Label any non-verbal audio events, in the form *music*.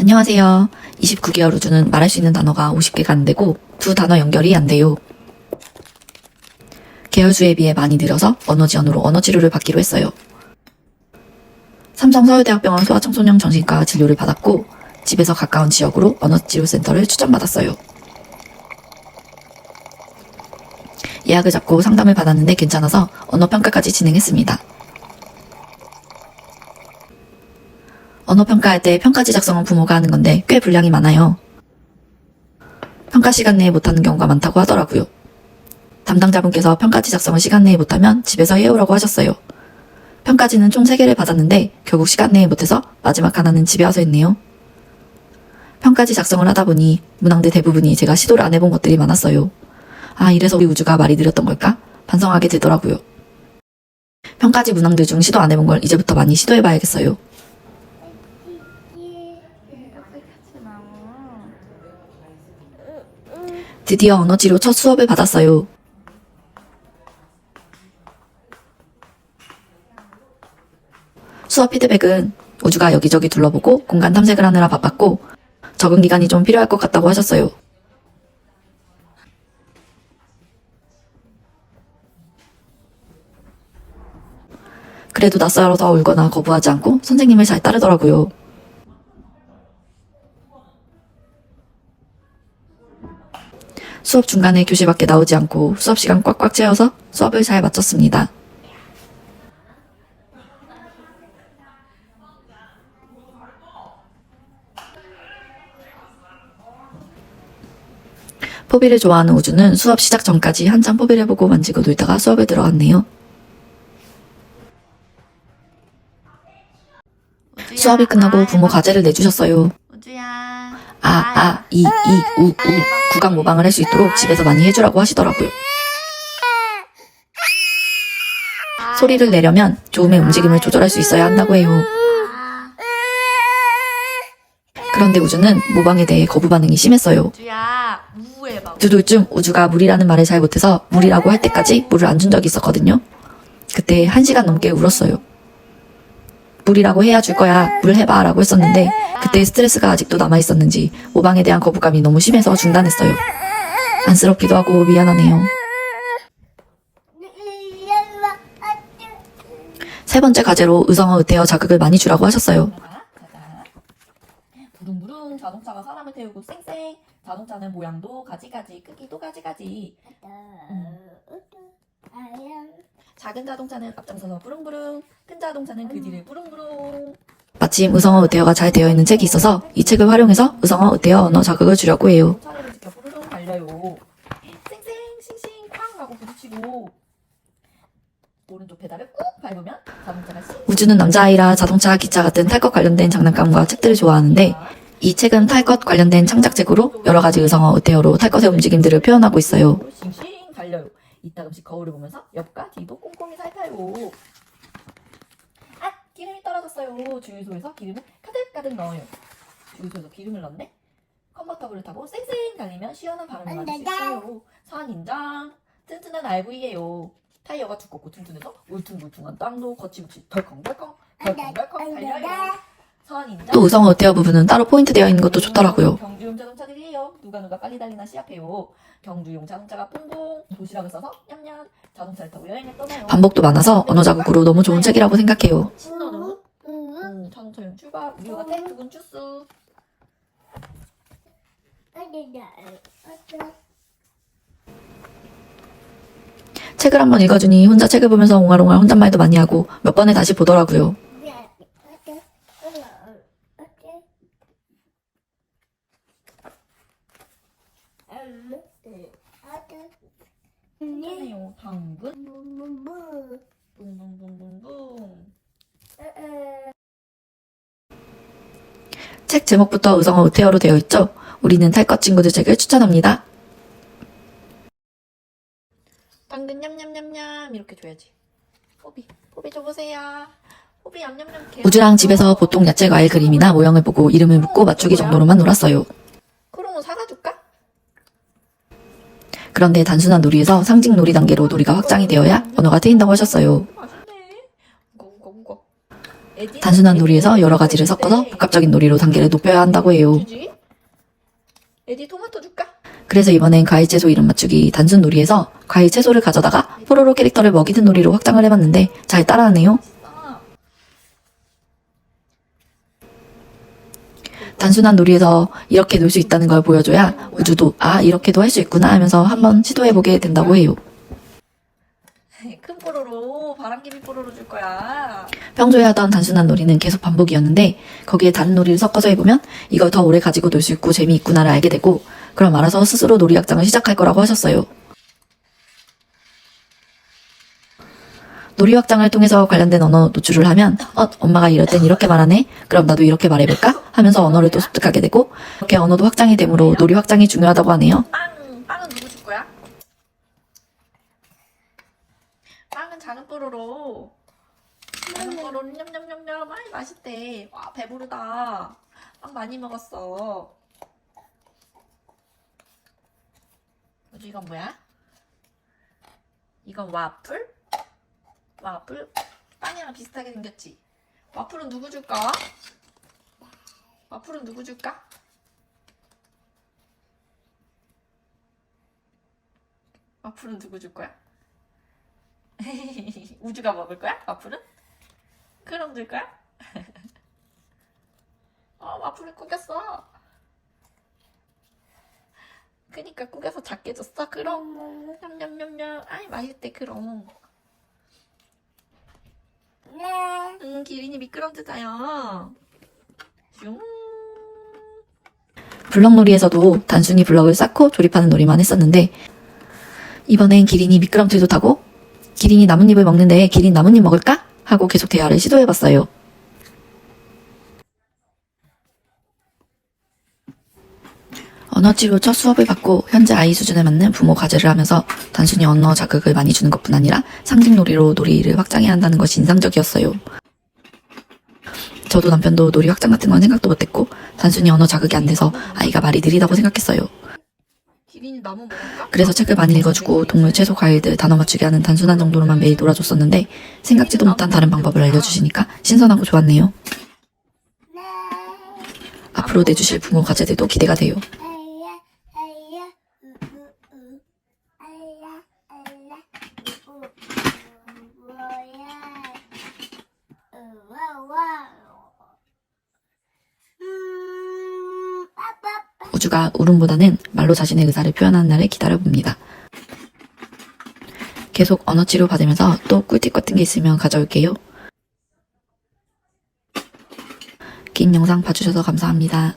안녕하세요. 29개월 우주는 말할 수 있는 단어가 50개가 안 되고 두 단어 연결이 안 돼요. 계열 수에 비해 많이 늘어서 언어 지원으로 언어 치료를 받기로 했어요. 삼성 서울대학병원 소아청소년 정신과 진료를 받았고 집에서 가까운 지역으로 언어치료센터를 추천받았어요. 예약을 잡고 상담을 받았는데 괜찮아서 언어평가까지 진행했습니다. 언어평가할 때 평가지 작성은 부모가 하는 건데 꽤 분량이 많아요. 평가 시간 내에 못하는 경우가 많다고 하더라고요. 담당자분께서 평가지 작성을 시간 내에 못하면 집에서 해오라고 하셨어요. 평가지는 총 3개를 받았는데 결국 시간 내에 못해서 마지막 하나는 집에 와서 했네요. 평가지 작성을 하다 보니 문항들 대부분이 제가 시도를 안 해본 것들이 많았어요. 아, 이래서 우리 우주가 말이 느렸던 걸까? 반성하게 되더라고요. 평가지 문항들 중 시도 안 해본 걸 이제부터 많이 시도해봐야겠어요. 드디어 언어지로 첫 수업을 받았어요. 수업 피드백은 우주가 여기저기 둘러보고 공간 탐색을 하느라 바빴고 적응 기간이 좀 필요할 것 같다고 하셨어요. 그래도 낯설어서 울거나 거부하지 않고 선생님을 잘 따르더라고요. 수업 중간에 교실 밖에 나오지 않고 수업 시간 꽉꽉 채워서 수업을 잘 마쳤습니다. 포비를 좋아하는 우주는 수업 시작 전까지 한참 포비를 보고 만지고 놀다가 수업에 들어갔네요. 수업이 끝나고 부모 과제를 내주셨어요. 우주야. 아, 아, 이, 이, 우, 우. 구강 모방을 할 수 있도록 집에서 많이 해주라고 하시더라고요. 소리를 내려면 조음의 움직임을 조절할 수 있어야 한다고 해요. 그런데 우주는 모방에 대해 거부 반응이 심했어요. 우주야. 우해봐. 두돌중 우주가 물이라는 말을 잘 못해서 물이라고 할 때까지 물을 안 준 적이 있었거든요. 그때 한 시간 넘게 울었어요. 물이라고 해야 줄 거야. 물 해봐. 라고 했었는데 그때 스트레스가 아직도 남아있었는지 모방에 대한 거부감이 너무 심해서 중단했어요. 안쓰럽기도 하고 미안하네요. 세 번째 과제로 의성어 의태어 자극을 많이 주라고 하셨어요. 부릉부릉 자동차가 사람을 태우고 쌩쌩 자동차는 모양도 가지가지 크기도 가지가지 작은 자동차는 앞장서서 부릉부릉 큰 자동차는 그 뒤를 부릉부릉 마침 의성어 의태어가 잘 되어 있는 책이 있어서 이 책을 활용해서 의성어 의태어 언어 자극을 주려고 해요. 차례를 지켜 부르릉 달려요 쌩쌩 싱싱 쾅 하고 부딪히고 오른쪽 페달을 꾹 밟으면 자동차가 싱 우주는 남자아이라 자동차, 기차 같은 탈 것 관련된 장난감과 책들을 좋아하는데 이 책은 탈 것 관련된 창작책으로 여러 가지 의성어 의태어로 탈 것의 움직임들을 표현하고 있어요. 싱싱 이따금씩 거울을 보면서 옆과 뒤도 꼼꼼히 살펴요. 아 기름이 떨어졌어요. 주유소에서 기름을 가득가득 넣어요. 주유소에서 기름을 넣네 컨버터블을 타고 쌩쌩 달리면 시원한 바람을 맞을 수 있어요. 선인장 튼튼한 RV예요. 타이어가 두껍고 튼튼해서 울퉁불퉁한 땅도 거침없이 덜컹덜컹 덜컹덜컹 달려요. 선인장 또 의성어 의태어 부분은 따로 포인트 되어 있는 것도 좋더라고요. 경주용 자동차들이에요. 누가 누가 빨리 달리나 시합해요. 경주용 자동차가 뽕뽕 도시락을 싸서 냠냠 자동차를 타고 여행을 떠나요. 반복도 많아서 언어 자극으로 너무 좋은 책이라고 생각해요. 신나는 음, 자동차용 출발 우리가 태국은 주스 책을 한번 읽어주니 혼자 책을 보면서 옹알옹알 혼잣말도 많이 하고 몇 번에 다시 보더라고요. 괜찮아요. 당근 붕붕붕붕붕 책 제목부터 의성어 의태어로 되어 있죠? 우리는 탈것 친구들 책을 추천합니다. 당근 냠냠냠냠 이렇게 줘야지. 포비 포비 줘보세요. 포비 냠냠냠 개. 우주랑 집에서 보통 야채 과일 그림이나 모형을 보고 이름을 묻고 맞추기 정도로만 놀았어요. 크롱은 사가줄까? 그런데 단순한 놀이에서 상징 놀이 단계로 놀이가 확장이 되어야 언어가 트인다고 하셨어요. 단순한 놀이에서 여러 가지를 섞어서 복합적인 놀이로 단계를 높여야 한다고 해요. 그래서 이번엔 과일 채소 이름 맞추기 단순 놀이에서 과일 채소를 가져다가 뽀로로 캐릭터를 먹이는 놀이로 확장을 해봤는데 잘 따라하네요. 단순한 놀이에서 이렇게 놀 수 있다는 걸 보여줘야 우주도 아 이렇게도 할 수 있구나 하면서 한번 시도해보게 된다고 해요. 큰 뽀로로 바람개비 뽀로로 줄 거야. 평소에 하던 단순한 놀이는 계속 반복이었는데 거기에 다른 놀이를 섞어서 해보면 이걸 더 오래 가지고 놀 수 있고 재미있구나를 알게 되고 그럼 알아서 스스로 놀이 확장을 시작할 거라고 하셨어요. 놀이 확장을 통해서 관련된 언어 노출을 하면 어 엄마가 이럴 땐 이렇게 말하네 그럼 나도 이렇게 말해볼까 하면서 언어를 또 습득하게 되고 이렇게 언어도 확장이 되므로 놀이 확장이 중요하다고 하네요. 빵! 빵은 누구 줄 거야? 빵은 작은 뽀로로. 작은 뽀로로 냠냠냠냠. 아이 맛있대. 와 배부르다. 빵 많이 먹었어. 우주 이건 뭐야? 이건 와플? 와플? 빵이랑 비슷하게 생겼지? 와플은 누구 줄까? 와플은 누구 줄까? 와플은 누구 줄 거야? *laughs* 우주가 먹을 거야? 와플은? 그럼 줄 거야? *laughs* 어, 와플을 구겼어. 그니까 구겨서 작게 줬어. 그럼. 냠냠냠냠. 아이, 맛있대, 그 럼. 응, 기린이 미끄럼뜨다요. 슝. 블럭 놀이에서도 단순히 블럭을 쌓고 조립하는 놀이만 했었는데 이번엔 기린이 미끄럼틀도 타고 기린이 나뭇잎을 먹는데 기린 나뭇잎 먹을까? 하고 계속 대화를 시도해봤어요. 언어치료 첫 수업을 받고 현재 아이 수준에 맞는 부모 과제를 하면서 단순히 언어 자극을 많이 주는 것뿐 아니라 상징 놀이로 놀이를 확장해야 한다는 것이 인상적이었어요. 저도 남편도 놀이 확장 같은 건 생각도 못했고 단순히 언어 자극이 안 돼서 아이가 말이 느리다고 생각했어요. 그래서 책을 많이 읽어주고 동물, 채소, 과일들 단어 맞추게 하는 단순한 정도로만 매일 놀아줬었는데 생각지도 못한 다른 방법을 알려주시니까 신선하고 좋았네요. 앞으로 내주실 부모 과제들도 기대가 돼요. 우주가 울음보다는 말로 자신의 의사를 표현하는 날을 기다려봅니다. 계속 언어 치료 받으면서 또 꿀팁 같은 게 있으면 가져올게요. 긴 영상 봐주셔서 감사합니다.